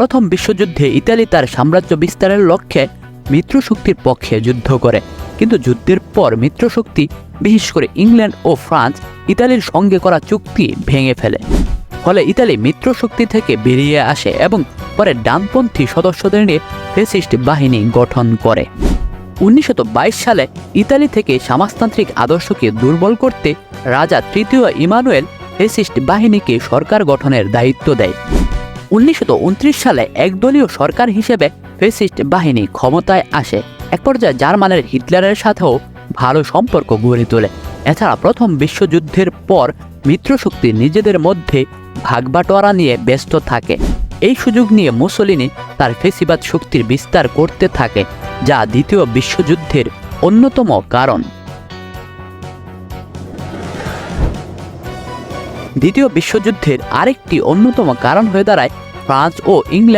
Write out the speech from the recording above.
প্রথম বিশ্বযুদ্ধে ইতালি তার সাম্রাজ্য বিস্তারের লক্ষ্যে মিত্রশক্তির পক্ষে যুদ্ধ করে। কিন্তু যুদ্ধের পর মিত্রশক্তি, বিশেষ করে ইংল্যান্ড ও ফ্রান্স, ইতালির সঙ্গে করা চুক্তি ভেঙে ফেলে। ফলে ইতালি মিত্রশক্তি থেকে বেরিয়ে আসে এবং পরে ডানপন্থী সদস্যদের নিয়ে ফেসিস্ট বাহিনী গঠন করে। উনিশশো বাইশ সালে ইতালি থেকে সমাজতান্ত্রিক আদর্শকে দুর্বল করতে রাজা তৃতীয় ইমানুয়েল ফেসিস্ট বাহিনীকে সরকার গঠনের দায়িত্ব দেয়। উনিশশো উনত্রিশ সালে একদলীয় সরকার হিসেবে ফেসিস্ট বাহিনী ক্ষমতায় আসে। এক পর্যায়ে জার্মানের হিটলারের সাথেও ভালো সম্পর্ক গড়ে তোলে। এছাড়া প্রথম বিশ্বযুদ্ধের পর মিত্রশক্তি নিজেদের মধ্যে ভাগবাটোয়ারা নিয়ে ব্যস্ত থাকে। এই সুযোগ নিয়ে মুসলিনি তার ফেসিবাদ শক্তির বিস্তার করতে থাকে, যা দ্বিতীয় বিশ্বযুদ্ধের অন্যতম কারণ। দ্বিতীয় বিশ্বযুদ্ধের আরেকটি অন্যতম কারণ হয়ে দাঁড়ায় ফ্রান্স ও ইংল্যান্ড।